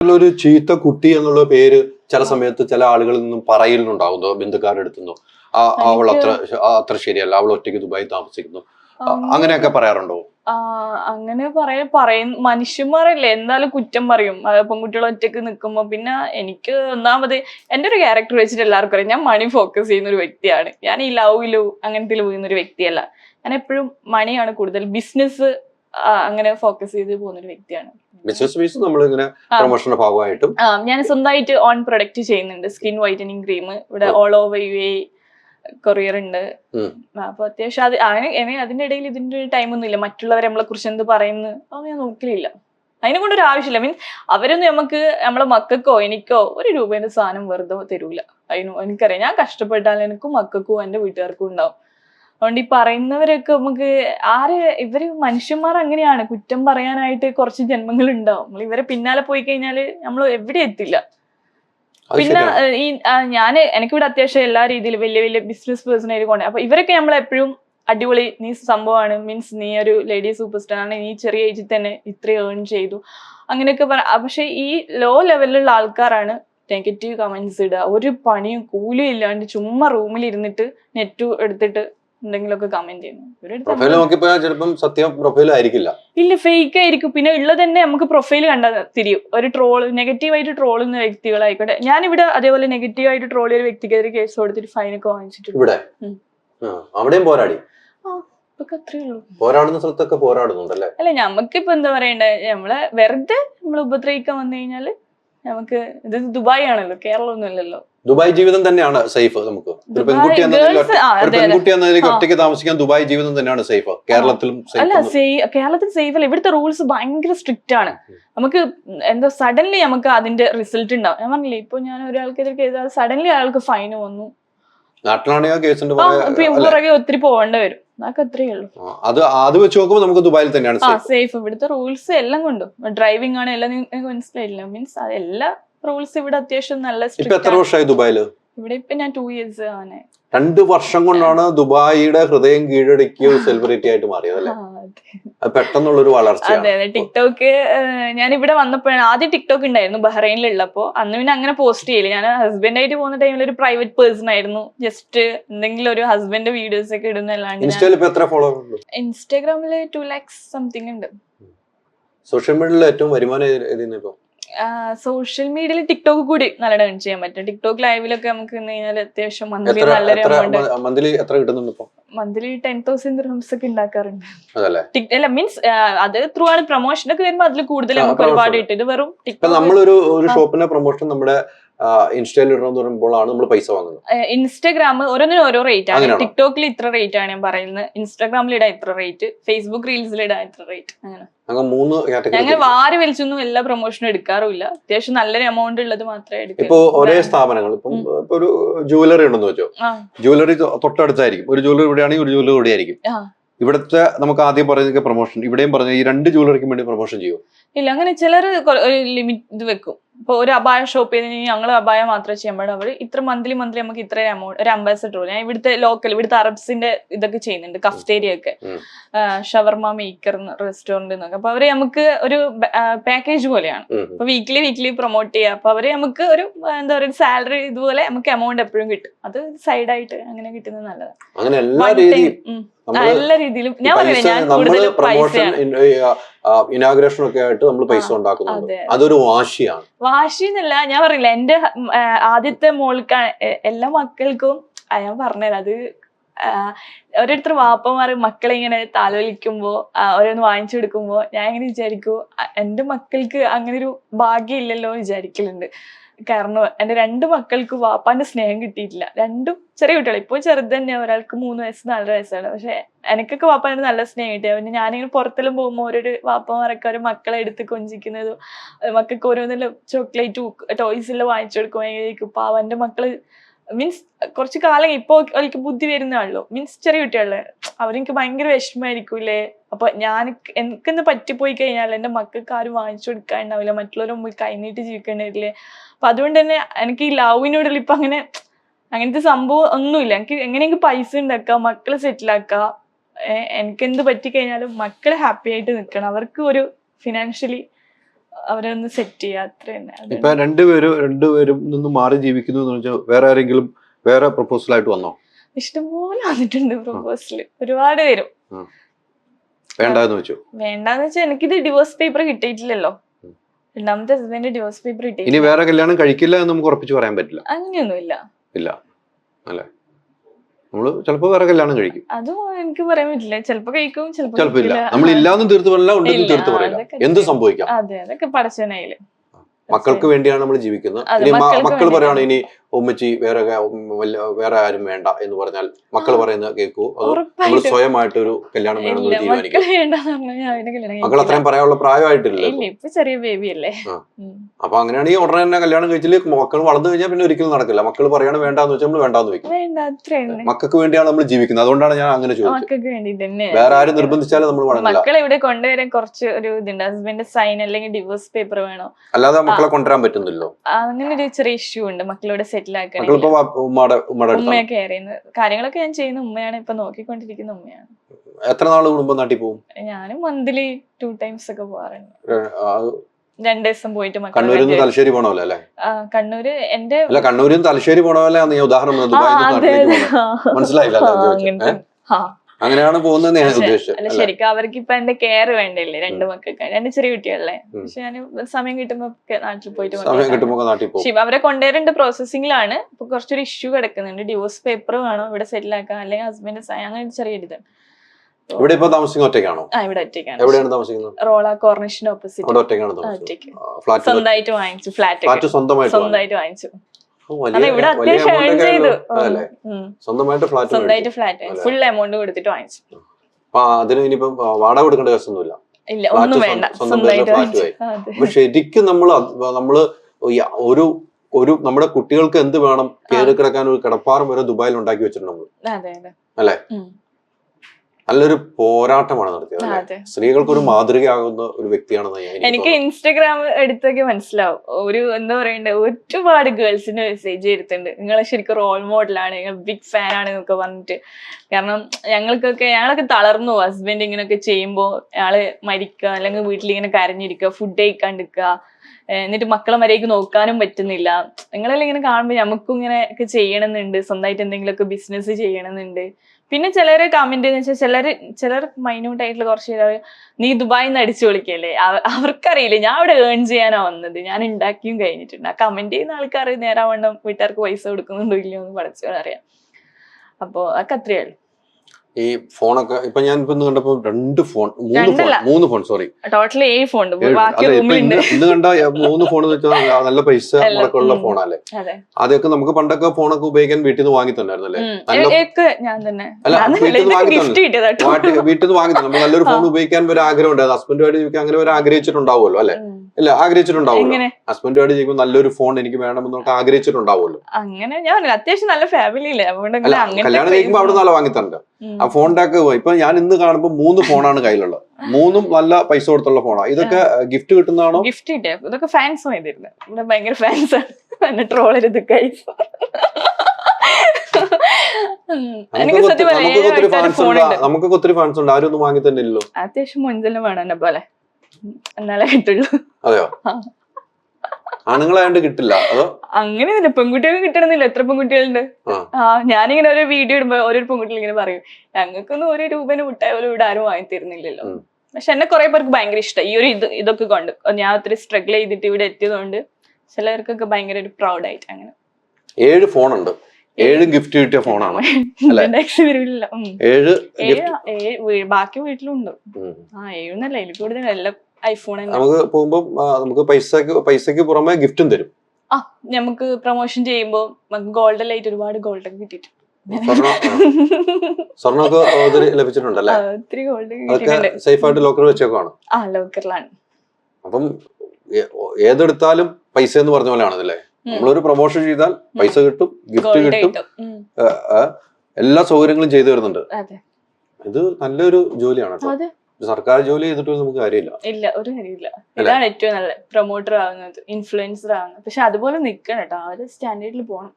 ഒരു ചീത്ത കുട്ടി എന്നുള്ള പേര് ചില സമയത്ത് ചില ആളുകളിൽ നിന്നും പറയലുണ്ടാകുന്നു ബന്ധുക്കാരുടെ അടുത്തുനിന്നോ അവൾ അത്ര അത്ര ശരിയല്ല. അവൾ ഒറ്റയ്ക്ക് ദുബായി താമസിക്കുന്നു. അങ്ങനെയൊക്കെ പറയാറുണ്ടോ? അങ്ങനെ പറയാൻ പറയും. മനുഷ്യന്മാരല്ലേ എന്തായാലും കുറ്റം പറയും. പെൺകുട്ടികൾ ഒറ്റയ്ക്ക് നിൽക്കുമ്പോൾ പിന്നെ എനിക്ക് ഒന്നാമത് എന്റെ ഒരു ക്യാരക്ടർ വെച്ചിട്ട് എല്ലാവർക്കും അറിയാം. ഞാൻ മണി ഫോക്കസ് ചെയ്യുന്ന ഒരു വ്യക്തിയാണ്. ഞാൻ ഈ ലവ് ലു അങ്ങനത്തെ പോകുന്ന ഒരു വ്യക്തിയല്ല. ഞാൻ എപ്പോഴും മണിയാണ് കൂടുതൽ. ബിസിനസ് അങ്ങനെ ഫോക്കസ് ചെയ്ത് പോകുന്ന ഒരു വ്യക്തിയാണ്. ബിസിനസ് ബേസ് നമ്മൾ ഇങ്ങനെ. പ്രൊമോഷന്റെ ഭാഗമായിട്ടും. ഞാൻ സ്വന്തമായിട്ട് ഓൺ പ്രൊഡക്റ്റ് ചെയ്യുന്നുണ്ട്. സ്കിൻ വൈറ്റനിങ് ക്രീം ഇവിടെ all over U A courier ഉണ്ട്. അപ്പൊ അത്യാവശ്യം അത് അങ്ങനെ അതിന്റെ ഇടയിൽ ഇതിന്റെ ഒരു ടൈം ഒന്നും ഇല്ല മറ്റുള്ളവരെ നമ്മളെ കുറിച്ച് എന്ത് പറയുന്നു അത് ഞാൻ നോക്കിയില്ല. അതിനെ കൊണ്ട് ഒരു ആവശ്യമില്ല. മീൻസ് അവരൊന്നും നമുക്ക് നമ്മളെ മക്കൾക്കോ എനിക്കോ ഒരു രൂപേന്റെ സാധനം വെറുതെ തരൂല. അതിനു എനിക്കറിയാം. ഞാൻ കഷ്ടപ്പെട്ടാൽ എനിക്കും മക്കൾക്കും എന്റെ വീട്ടുകാർക്കും ഉണ്ടാവും. അതുകൊണ്ട് ഈ പറയുന്നവരൊക്കെ നമുക്ക് ആര് ഇവർ മനുഷ്യന്മാർ അങ്ങനെയാണ്. കുറ്റം പറയാനായിട്ട് കുറച്ച് ജന്മങ്ങൾ ഉണ്ടാവും നമ്മൾ ഇവരെ പിന്നാലെ പോയി കഴിഞ്ഞാൽ നമ്മൾ എവിടെ എത്തില്ല. പിന്നെ ഈ ഞാൻ എനിക്കിവിടെ അത്യാവശ്യം എല്ലാ രീതിയിലും വലിയ വലിയ ബിസിനസ് പേഴ്സൺ ആയിട്ട് കൊണ്ട് അപ്പൊ ഇവരൊക്കെ നമ്മൾ എപ്പോഴും അടിപൊളി നീ സംഭവമാണ് മീൻസ് നീ ഒരു ലേഡി സൂപ്പർ സ്റ്റാർ ആണ് നീ ചെറിയ ഏജിൽ തന്നെ ഇത്രയും ഏൺ ചെയ്തു. അങ്ങനെയൊക്കെ പറ പക്ഷെ ഈ ലോ ലെവലിലുള്ള ആൾക്കാരാണ് നെഗറ്റീവ് കമന്റ്സ് ഇടുക. ഒരു പണിയും കൂലിയും ഇല്ലാണ്ട് ചുമ്മാ റൂമിൽ ഇരുന്നിട്ട് നെറ്റ് എടുത്തിട്ട് എന്തെങ്കിലുമൊക്കെ കമന്റ് ചെയ്യുന്നു. പ്രൊഫൈൽ നോക്കിയപ്പോ ചിലപ്പം സത്യം പ്രൊഫൈൽ ആയിരിക്കില്ല. ഇല്ല ഫേക്ക് ആയിരിക്കും. പിന്നെ ഉള്ളത് തന്നെ നമുക്ക് പ്രൊഫൈൽ കണ്ടാൽ തിരിയും. ഒരു ട്രോൾ നെഗറ്റീവായിട്ട് ട്രോളുന്ന വ്യക്തികളായിക്കോട്ടെ. ഞാനിവിടെ അതേപോലെ നെഗറ്റീവായിട്ട് ട്രോൾ ചെയ്ത വ്യക്തിക്കെതിരെ കേസ് കൊടുത്തിട്ട് ഫൈനൊക്കെ വാങ്ങിച്ചിട്ടുണ്ട്. ഇവിടെ? അവിടെയും പോരാടി. പോരാടുന്ന സ്ഥലത്തൊക്കെ പോരാടുന്നുണ്ടല്ലേ? അല്ല നമുക്കിപ്പോ എന്താ പറയണ്ടേ? നമ്മളെ വെറുതെ നമ്മൾ ഉപദ്രവിക്കാൻ വന്നു കഴിഞ്ഞാൽ നമുക്ക് ഇത് ദുബായ് ആണല്ലോ കേരളം ഒന്നും അല്ലല്ലോ ദുബായ് ജീവിതം തന്നെയാണ് സേഫ് നമുക്ക്. ഒരു പെൺകുട്ടി ഒരു പെൺകുട്ടി എന്നതിലേക്ക്. ഒറ്റയ്ക്ക് താമസിക്കാൻ ദുബായ് ജീവിതം തന്നെയാണ് സേഫ്. കേരളത്തിലും അല്ല കേരളത്തിൽ സേഫ് അല്ല. ഇവിടുത്തെ റൂൾസ് ഭയങ്കര സ്ട്രിക്റ്റ് ആണ്. നമുക്ക് എന്താ സഡൻലി നമുക്ക് അതിന്റെ റിസൾട്ട് ഉണ്ടാവും. ഞാൻ പറഞ്ഞില്ലേ ഇപ്പൊ ഞാൻ ഒരാൾക്കെതിരെ ചെയ്താൽ സഡൻലി അയാൾക്ക് ഫൈൻ വന്നു. നാട്ടിലാണെങ്കിൽ കേസിന്റെ പുറകെ? ഒത്തിരി പോകേണ്ടി വരും. അത് അത് വെച്ച് നോക്കുമ്പോൾ നമുക്ക് ദുബായിൽ തന്നെയാണ് സേഫ് ഇവിടുത്തെ റൂൾസ് എല്ലാം കൊണ്ടും. ഡ്രൈവിംഗ് ആണ് എല്ലാം നിങ്ങൾക്ക് മനസ്സിലായില്ല മീൻസ് എല്ലാ റൂൾസ് ഇവിടെ അത്യാവശ്യം നല്ല ഇപ്പൊ എത്ര വർഷമായി ദുബായിൽ? ഇവിടെ ഇപ്പൊ ഞാൻ ടു ഇയേഴ്സ് ആണ്. രണ്ട് വർഷം കൊണ്ടാണ് ദുബായിയുടെ ഹൃദയം കീഴടക്കിയ ഒരു സെലിബ്രിറ്റി ആയിട്ട് മാറിയത് അല്ലേ. പെട്ടെന്നുള്ള ഒരു വളർച്ചയാണ്. അതെ അതെ. ടിക്ടോക്ക് ഞാൻ ഇവിടെ വന്നപ്പോഴാണ് ആദ്യം ടിക്ടോക്ക് ഉണ്ടായിരുന്നു ബഹ്റൈനിലുള്ളപ്പോ. അന്ന് പിന്നെ അങ്ങനെ പോസ്റ്റ് ചെയ്യില്ല ഞാൻ ഹസ്ബൻഡ് ആയിട്ട് പോകുന്ന ടൈമിൽ ഒരു പ്രൈവറ്റ് പേഴ്സൺ ആയിരുന്നു. ജസ്റ്റ് എന്തെങ്കിലും ഒരു ഹസ്ബൻഡ് വീഡിയോസ് ഒക്കെ ഇടുന്നല്ലാണ്ട് ഇൻസ്റ്റാഗ്രാമിൽ ടു ലാക്സ് സംതിങ് ഉണ്ട്. സോഷ്യൽ മീഡിയയിൽ ഏറ്റവും വരുമാനം സോഷ്യൽ മീഡിയയിൽ ടിക്ടോക്ക് കൂടി നല്ല ഏൺ ചെയ്യാൻ പറ്റും. ടിക്ടോക്ക് ലൈവിലൊക്കെ നമുക്ക് കഴിഞ്ഞാൽ അത്യാവശ്യം മന്ത്ലി നല്ല നല്ലൊരു എമൗണ്ട് മന്ത്ലി എത്ര കിട്ടുന്നുണ്ട് ഇപ്പൊ? മന്ത്ലി ടെൻ തൗസൻഡ് റൂംസ് ഒക്കെ ഉണ്ടാക്കാറുണ്ട് അല്ല മീൻസ് അത് ത്രൂ ആണ്. പ്രൊമോഷൻ ഒക്കെ വരുമ്പോൾ അതിൽ കൂടുതൽ നമുക്ക് ഒരുപാട് കിട്ടും. ഇത് വെറും നമ്മളൊരു ഒരു. ഷോപ്പിന്റെ പ്രൊമോഷൻ നമ്മുടെ ഇൻസ്റ്റയിൽ ഇടണമെന്ന് പറയുമ്പോഴാണ് നമ്മൾ പൈസ വാങ്ങുന്നത്. ഇൻസ്റ്റാഗ്രാം ഓരോന്നിനും ഓരോ റേറ്റ് ആണ്? ടിക്ടോക്കിൽ ഇത്ര റേറ്റ് ആണ് ഞാൻ പറയുന്നത്. ഇൻസ്റ്റാഗ്രാമിൽ ഇടാൻ ഇത്ര റേറ്റ് ഫേസ്ബുക്ക് റീൽസിൽ ഇടാൻ ഇത്ര റേറ്റ് അങ്ങനെ. അങ്ങനെ മൂന്ന് കാറ്റഗറി വാരി വലിച്ചൊന്നും എല്ലാ പ്രൊമോഷനും എടുക്കാറുമില്ല. അത്യാവശ്യം നല്ലൊരു എമൗണ്ട് ഉള്ളത് മാത്രമേ ഇപ്പോ ഒരേ സ്ഥാപനങ്ങൾ. ഇപ്പം ഒരു ജുവലറി ഉണ്ടെന്ന് വെച്ചോ. ജുവലറി തൊട്ടടുത്തായിരിക്കും. ഒരു ജുവലറി ഇവിടെയാണെങ്കിൽ ഒരു ജുവലറി ഇവിടെയായിരിക്കും. ആയിരിക്കും ഇവിടുത്തെ നമുക്ക് ആദ്യം പറഞ്ഞ പ്രൊമോഷൻ ഇവിടെയും പറഞ്ഞു ഈ രണ്ട് ജുവലറിക്കും വേണ്ടി പ്രൊമോഷൻ ചെയ്യും? ഇല്ല അങ്ങനെ ചിലർ ലിമിറ്റ് ഇത് വെക്കും. ഇപ്പൊ ഒരു അബായ ഷോപ്പ് ചെയ്ത് കഴിഞ്ഞാൽ ഞങ്ങൾ അബായ മാത്രമേ ചെയ്യാൻ പാടും അവർ ഇത്ര മന്ത്ലി മന്ത്ലി നമുക്ക് ഇത്ര എമൗണ്ട് ഒരു അംബാസഡർ ഞാൻ ഇവിടുത്തെ ലോക്കൽ ഇവിടുത്തെ അറബ്സിന്റെ ഇതൊക്കെ ചെയ്യുന്നുണ്ട് കഫ്തേരിയ ഒക്കെ. ഷവർമ മേക്കർ റെസ്റ്റോറന്റ് എന്നൊക്കെ. അപ്പൊ അവർ നമുക്ക് ഒരു പാക്കേജ് പോലെയാണ്. അപ്പൊ വീക്ക്ലി വീക്ക്ലി പ്രൊമോട്ട് ചെയ്യുക അപ്പൊ അവർ നമുക്ക് ഒരു എന്താ പറയുക സാലറി ഇതുപോലെ നമുക്ക് എമൗണ്ട് എപ്പോഴും കിട്ടും. അത് സൈഡായിട്ട് അങ്ങനെ കിട്ടുന്നത് നല്ലതാണ് എല്ലാ രീതിയിലും ഞാൻ പൈസ പറയുന്നത് ഞാൻ കൂടുതൽ പൈസയാണ്. ഇനാഗ്രേഷൻ ഒക്കെ ആയിട്ട് നമ്മൾ പൈസ ഉണ്ടാക്കുന്നുണ്ട്. അതൊരു വാശിയാണ്. വാശി എന്നല്ല ഞാൻ പറയില്ല. എന്റെ ആദ്യത്തെ മോൾക്ക് എല്ലാ മക്കൾക്കും ഞാൻ പറഞ്ഞത് അത് ഓരോരുത്തർ വാപ്പമാർ മക്കളെ ഇങ്ങനെ താലോലിക്കുമ്പോ ഓരോന്ന് വാങ്ങിച്ചു കൊടുക്കുമ്പോ ഞാൻ ഇങ്ങനെ വിചാരിക്കൂ എന്റെ മക്കൾക്ക് അങ്ങനെ ഒരു ഭാഗ്യം ഇല്ലല്ലോ എന്ന് വിചാരിക്കലുണ്ട്. കാരണം എന്റെ രണ്ട് മക്കൾക്ക് വാപ്പാന്റെ സ്നേഹം കിട്ടിയിട്ടില്ല. രണ്ടും ചെറിയ കുട്ടികൾ ഇപ്പൊ ചെറുത് തന്നെ ഒരാൾക്ക് മൂന്ന് വയസ്സ് നാല് വയസ്സാണ്. പക്ഷെ എനിക്കൊക്കെ വാപ്പാനോട് നല്ല സ്നേഹം കിട്ടിയത് പിന്നെ ഞാനിങ്ങനെ പുറത്തെല്ലാം പോകുമ്പോൾ ഓരോരു വാപ്പമാരൊക്കെ ഒരു മക്കളെ എടുത്ത് കൊഞ്ചിക്കുന്നതും മക്കൾക്ക് ഓരോന്നെല്ലാം ചോക്ലേറ്റ് ടോയ്സ് എല്ലാം വാങ്ങിച്ചു കൊടുക്കും. കൊടുക്കുമ്പോഴേക്കും പാവന്റെ മക്കൾ മീൻസ് കുറച്ച് കാലം ഇപ്പോ എനിക്ക് ബുദ്ധി വരുന്നതാണല്ലോ മീൻസ് ചെറിയ കുട്ടികളെ അവരെനിക്ക് ഭയങ്കര വിഷമായിരിക്കൂലേ അപ്പൊ ഞാൻ എനിക്കൊന്ന് പറ്റിപ്പോയി കഴിഞ്ഞാൽ എന്റെ മക്കൾക്ക് ആരും വാങ്ങിച്ചു കൊടുക്കാനുണ്ടാവില്ല. മറ്റുള്ളവരുടെ മുമ്പിൽ കൈനീട്ട് ജീവിക്കേണ്ടി അപ്പൊ അതുകൊണ്ട് തന്നെ എനിക്ക് ഈ ലവിനോടുള്ള ഇപ്പൊ അങ്ങനെ അങ്ങനത്തെ സംഭവം ഒന്നുമില്ല. എനിക്ക് എങ്ങനെയെങ്കിലും പൈസ ഉണ്ടാക്കാം മക്കളെ സെറ്റിൽ എനിക്കെന്ത് പറ്റിക്കഴിഞ്ഞാലും മക്കളെ ഹാപ്പി ആയിട്ട് നിൽക്കണം. അവർക്ക് ഒരു ഫിനാൻഷ്യലി അവരെ ഒന്ന് സെറ്റ് ചെയ്യുക അത്ര തന്നെ ഇപ്പൊ രണ്ടുപേരും രണ്ടുപേരും നിന്ന് മാറി ജീവിക്കുന്നു എന്ന് വെച്ചാൽ വേറെ ആരെങ്കിലും വേറെ പ്രപ്പോസൽ ആയിട്ട് വന്നോ? ഇഷ്ടംപോലെ വന്നിട്ടുണ്ട് പ്രപ്പോസൽ ഒരുപാട് പേരും. വേണ്ടെന്ന് വെച്ചു? വേണ്ടെന്ന് വെച്ചാൽ എനിക്കിത് ഡിവോഴ്സ് പേപ്പർ കിട്ടിയിട്ടില്ലല്ലോ. രണ്ടാമത്തെ ഹസ്ബൻഡ് ഡിവോഴ്സ് പേപ്പർ കിട്ടി ഇനി വേറെ കല്യാണം കഴിക്കില്ല എന്ന് നമുക്ക് ഉറപ്പിച്ച് പറയാൻ പറ്റില്ല. അങ്ങനെയൊന്നുമില്ല. ഇല്ല. അല്ലെ? നമ്മൾ ചിലപ്പോ വേറെ കല്യാണം കഴിക്കും. അതും എനിക്ക് പറയാൻ പറ്റില്ല. ചിലപ്പോ കഴിക്കും ചിലപ്പോ ഇല്ല. നമ്മൾ ഇല്ലാന്നും തീർത്ത് പറയില്ല ഉണ്ടെന്നും തീർത്തു പറയില്ല. എന്ത് സംഭവിക്കാം? അതെ അതൊക്കെ പടച്ചനായിൽ മക്കൾക്ക് വേണ്ടിയാണ് നമ്മൾ ജീവിക്കുന്നത്. ഇനി മക്കൾ പറയാണ് ഇനി ഉമ്മച്ചി വേറെ വല്ല- വേറെ ആരും വേണ്ട എന്ന് പറഞ്ഞാൽ മക്കൾ പറയുന്ന പറയുന്നത് കേൾക്കൂ അത് സ്വയമായിട്ടൊരു കല്യാണം വേണമെന്ന് തീരുമാനിക്കും. അവനെ മക്കൾ അത്രയും പറയാനുള്ള പ്രായമായിട്ടില്ല ചെറിയ ബേബി അല്ലേ. അപ്പൊ അങ്ങനെയാണെങ്കിൽ ഉടനെ തന്നെ കല്യാണം കഴിച്ചില്ല? മക്കൾ വളർന്നു കഴിഞ്ഞാൽ പിന്നെ ഒരിക്കലും നടക്കില്ല. മക്കൾ പറയണ വേണ്ടെന്ന് വെച്ചാൽ നമ്മൾ വേണ്ടാന്ന് വെക്കും. മക്കൾക്ക് വേണ്ടിയാണ് നമ്മൾ ജീവിക്കുന്നത്. അതുകൊണ്ടാണ് ഞാൻ അങ്ങനെ ചോദിച്ചത്. വേറെ ആരും നിർബന്ധിച്ചാലും നമ്മൾ മക്കളെ ഇവിടെ കൊണ്ടുവരാൻ കുറച്ച് ഒരു ഇതുണ്ട്. ഹസ്ബൻഡ് സൈൻ അല്ലെങ്കിൽ ഡിവോഴ്സ് പേപ്പർ വേണോ? അല്ലാതെ മക്കളെ കൊണ്ടുവരാൻ പറ്റുന്നില്ലോ അങ്ങനെ ഒരു ചെറിയ ഇഷ്യൂ ഉണ്ട്. മക്കളോട് സെറ്റിൽ ഉമ്മയുടെ ഉമ്മയൊക്കെ അറിയുന്നത്. കാര്യങ്ങളൊക്കെ ഞാൻ ചെയ്യുന്ന. ഉമ്മയാണ് ഇപ്പൊ നോക്കിക്കൊണ്ടിരിക്കുന്ന ഉമ്മയാണ്. എത്ര നാൾ കുടുംബം നാട്ടിൽ പോകും ഞാനും മന്ത്ലി ടു ടൈംസ് ഒക്കെ പോവാറുണ്ട് രണ്ട് ദിവസം പോയിട്ട് കണ്ണൂരിൽ നിന്ന് തലശ്ശേരി പോണമല്ലോ അല്ലേ? കണ്ണൂര് എന്റെ അല്ല കണ്ണൂരിൽ നിന്ന് തലശ്ശേരി ഞാൻ ഉദാഹരണം. മനസ്സിലായില്ല അങ്ങനെയാണ് പോകുന്നത് ഞാൻ ഉദ്ദേശിച്ചത്? ശരിക്കും അവർക്ക് ഇപ്പൊ എന്റെ കെയർ വേണ്ടല്ലേ? രണ്ട് മക്കൾക്ക്. രണ്ട് ചെറിയ കുട്ടികളല്ലേ? പക്ഷെ ഞാൻ സമയം കിട്ടുമ്പോ നാട്ടിൽ പോയിട്ട് സമയം കിട്ടുമ്പോ നാട്ടിൽ പോകും. അവരെ കൊണ്ടുവരേണ്ട പ്രോസസ്സിംഗിലാണ് ഇപ്പൊ കുറച്ചൊരു ഇഷ്യൂ കിടക്കുന്നുണ്ട്. ഡിവോഴ്സ് പേപ്പർ വേണം? ഇവിടെ സെറ്റിൽ ആക്കാൻ? അല്ലെങ്കിൽ ഹസ്ബൻഡ് അങ്ങനെ ചെറിയ ഇത് ഇവിടെ ഇപ്പൊ താമസിക്കുന്ന ഒറ്റയ്ക്കാണോ? ആ ഇവിടെ ഒറ്റയ്ക്കാണ്. എവിടെയാണ് താമസിക്കുന്നത്? റോള കോർണിഷിന്റെ ഓപ്പോസിറ്റ് ഒറ്റയ്ക്കാണ് താമസിക്കുന്നത്. സ്വന്തമായിട്ട് വാങ്ങിച്ചു. ഫ്ലാറ്റ് സ്വന്തമായിട്ട് വാങ്ങി. സ്വന്തമായിട്ട് വാങ്ങിച്ചു. ഇവിടെ അത്യാവശ്യം ഏൺ ചെയ്തു. സ്വന്തമായിട്ട് ഫ്ലാറ്റ് സ്വന്തമായിട്ട് ഫ്ലാറ്റ് ഫുൾ എമൗണ്ട് കൊടുത്തിട്ട് വാങ്ങിച്ചു. അപ്പൊ അതിന് ഇനിയിപ്പം വാടക കൊടുക്കേണ്ട ഇല്ല ഒന്നും വേണ്ട. സ്വന്തമായിട്ട് ശരിക്കും നമ്മൾ നമ്മൾ ഒരു ഒരു നമ്മുടെ കുട്ടികൾക്ക് എന്ത് വേണം? കയറി കിടക്കാൻ ഒരു കിടപ്പാറം വരെ ദുബായിൽ ഉണ്ടാക്കി വെച്ചിട്ടുണ്ട് നമ്മൾ അല്ലേ? നല്ലൊരു പോരാട്ടമാണ് നടത്തിയത് അതെ. സ്ത്രീകൾക്ക് ഒരു മാതൃകയാകുന്ന ഒരു വ്യക്തിയാണെന്ന് ഞാൻ- എനിക്ക്. ഇൻസ്റ്റഗ്രാം എടുത്തൊക്കെ മനസ്സിലാവും. ഒരു എന്താ പറയണ്ടേ ഒരുപാട് ഗേൾസിന് മെസ്സേജ് എടുത്തിട്ടുണ്ട് നിങ്ങൾ ശരിക്കും റോൾ മോഡലാണ് നിങ്ങൾ ബിഗ് ഫാൻ ആണ് എന്നൊക്കെ പറഞ്ഞിട്ട്. കാരണം ഞങ്ങൾക്കൊക്കെ ഞങ്ങളൊക്കെ തളർന്നു ഹസ്ബൻഡ് ഇങ്ങനെയൊക്കെ ചെയ്യുമ്പോൾ ആൾ മരിക്കുക അല്ലെങ്കിൽ വീട്ടിൽ ഇങ്ങനെ കരഞ്ഞിരിക്കുക ഫുഡ് കഴിക്കാണ്ടിരിക്കുക ഏഹ് എന്നിട്ട് മക്കളെ മര്യാദയ്ക്ക് നോക്കാനും പറ്റുന്നില്ല. നിങ്ങളെല്ലാം ഇങ്ങനെ കാണുമ്പോൾ നമുക്കും ഇങ്ങനെ ഒക്കെ ചെയ്യണമെന്നുണ്ട് സ്വന്തമായിട്ട് എന്തെങ്കിലുമൊക്കെ ബിസിനസ് ചെയ്യണമെന്നുണ്ട്. പിന്നെ ചിലര് കമന്റ് എന്ന് വെച്ചാൽ ചിലർ ചിലർ മൈന്യൂട്ട് ആയിട്ടുള്ള കുറച്ച് പേര് നീ ദുബായിൽ നിന്ന് അടിച്ചു വിളിക്കല്ലേ? അവ- അവർക്കറിയില്ല ഞാൻ അവിടെ ഏൺ ചെയ്യാനാ വന്നത്. ഞാൻ ഉണ്ടാക്കിയും കഴിഞ്ഞിട്ടുണ്ട്. ആ കമന്റ് ചെയ്യുന്ന ആൾക്കാർ നേരാവണ്ണം വീട്ടുകാർക്ക് പൈസ കൊടുക്കുന്നുണ്ടോ ഇല്ലയോ എന്ന് പഠിച്ചു അറിയാം അപ്പോ അതൊക്കെ അത്രയേ ഉള്ളൂ. ഈ ഫോണൊക്കെ ഇപ്പൊ ഞാൻ ഇപ്പൊ ഇന്ന് കണ്ടപ്പോ രണ്ട് ഫോൺ മൂന്ന് ഫോൺ. മൂന്ന് ഫോൺ സോറി ടോട്ടൽ ഏഴ് ഫോൺ. ഇന്ന് കണ്ട മൂന്ന് ഫോൺ എന്ന് വെച്ചാൽ നല്ല പൈസ മുടക്കമുള്ള. ഫോണല്ലേ? അതെ. അതൊക്കെ നമുക്ക് പണ്ടൊക്കെ ഫോണൊക്കെ ഉപയോഗിക്കാൻ വീട്ടിൽ നിന്ന് വാങ്ങി തന്നായിരുന്നല്ലേ വീട്ടിൽ നിന്ന് വാങ്ങി തന്നെ നല്ലൊരു ഫോൺ ഉപയോഗിക്കാൻ ഒരു ആഗ്രഹം ഉണ്ടായിരുന്നു ഹസ്ബൻഡുമായിട്ട് അങ്ങനെ ഒരു ആഗ്രഹിച്ചിട്ടുണ്ടാവുമല്ലോ അല്ലെ. ഇല്ല ആഗ്രഹിച്ചിട്ടുണ്ടാവുമല്ലോ. എങ്ങനെ? ഹസ്ബൻഡുമായിട്ട് ജീവിക്കുമ്പോൾ നല്ലൊരു ഫോൺ എനിക്ക് വേണമെന്നൊക്കെ ആഗ്രഹിച്ചിട്ടുണ്ടാവുമല്ലോ. അങ്ങനെ ഞാൻ അത്യാവശ്യം നല്ല ഫാമിലി അതുകൊണ്ട് കല്യാണം കഴിക്കുമ്പോൾ അവിടെ നല്ല വാങ്ങി ഉം. ആ ഫോണിന്റെ ഒക്കെ ഇപ്പൊ ഞാൻ ഇന്ന് കാണുമ്പോൾ മൂന്ന് ഫോണാണ് കയ്യിലുള്ളത്. മൂന്നും നല്ല പൈസ കൊടുത്തുള്ള ഫോണാണ് ഇതൊക്കെ ഗിഫ്റ്റ് കിട്ടുന്നതാണോ? ഗിഫ്റ്റ് കിട്ടിയ ഇതൊക്കെ ഫാൻസ് ഇവിടെ ഭയങ്കര ഫാൻസ് ആണ്. ചെയ്ത് കൈസ് എനിക്ക് നമുക്കൊക്കെ സത്യം പറയാം ഫാൻസ് ഉണ്ട്. ആരും ഒന്നും വാങ്ങി തന്നെ ഇല്ലല്ലോ അത്യാവശ്യം മുൻചെല്ലാം വേണം എന്നെ പോലെ. എന്നാലേ കിട്ടുള്ളൂ. അതെയോ. ആണുങ്ങളായോണ്ട് കിട്ടില്ല അതോ? അങ്ങനെയൊന്നുമില്ല പെൺകുട്ടികൾക്ക് കിട്ടണമെന്നില്ല. എത്ര പെൺകുട്ടികളുണ്ട്? ആ. ഞാനിങ്ങനെ ഒരു വീഡിയോ ഇടുമ്പോ ഓരോ പെൺകുട്ടികൾ ഇങ്ങനെ പറയും ഞങ്ങൾക്കൊന്നും ഒരു രൂപന് മുട്ടായ പോലും ഇവിടെ ആരും വാങ്ങി തരുന്നില്ലല്ലോ. പക്ഷെ എന്നെ കുറെ പേർക്ക് ഭയങ്കര ഇഷ്ടം. ഈ ഒരു ഇത് ഇതൊക്കെ കൊണ്ട്. ഞാൻ ഒത്തിരി സ്ട്രഗിൾ ചെയ്തിട്ട് ഇവിടെ എത്തിയതുകൊണ്ട് ചിലർക്കൊക്കെ ഭയങ്കര ഒരു പ്രൗഡായിട്ട് അങ്ങനെ. ഏഴ് ഫോണുണ്ട് ഏഴും ഗിഫ്റ്റ് കിട്ടിയ ഫോണാണ് ഏഴ് ബാക്കി വീട്ടിലുണ്ട്. ആ ഏഴുന്നല്ല അതിൽ കൂടുതൽ എല്ലാം ഐഫോൺ നമുക്ക് പോകുമ്പോ നമുക്ക് പൈസക്ക് പൈസക്ക് പുറമെ ഗിഫ്റ്റും തരും. ആ നമുക്ക് പ്രൊമോഷൻ ചെയ്യുമ്പോൾ നമുക്ക് ഗോൾഡൻ ലൈറ്റ് ഒരുപാട് ഗോൾഡ് ഒക്കെ കിട്ടിയിട്ടുണ്ട് സ്വർണം സ്വർണമൊക്കെ ഒത്തിരി ലഭിച്ചിട്ടുണ്ടല്ലേ? ആ, ഒത്തിരി ഗോൾഡ് അതൊക്കെ സേഫ് ആയിട്ട് ലോക്കറിൽ വെച്ചേക്കാണ് ആ ലോക്കറിലാണ് അപ്പം ഏതെടുത്താലും പൈസ എന്ന് പറഞ്ഞ പോലെ അല്ലേ ഉം. നമ്മളൊരു പ്രൊമോഷൻ ചെയ്താൽ പൈസ കിട്ടും ഗിഫ്റ്റ് കിട്ടും. എല്ലാ സൗകര്യങ്ങളും ചെയ്തു തരുന്നുണ്ട്. അതെ. ഇത് നല്ലൊരു ജോലിയാണ് കേട്ടോ. സർക്കാർ ജോലി ചെയ്തിട്ട് നമുക്ക് കാര്യമില്ല. ഇല്ല ഒരു കാര്യമില്ല ഇതാണ് ഏറ്റവും നല്ല പ്രൊമോട്ടർ ആവുന്നത് ഇൻഫ്ലുവൻസർ ആവുന്നത്. പക്ഷെ അതുപോലെ നിക്കണം കേട്ടോ. ആ ഒരു സ്റ്റാൻഡേർഡിൽ പോകണം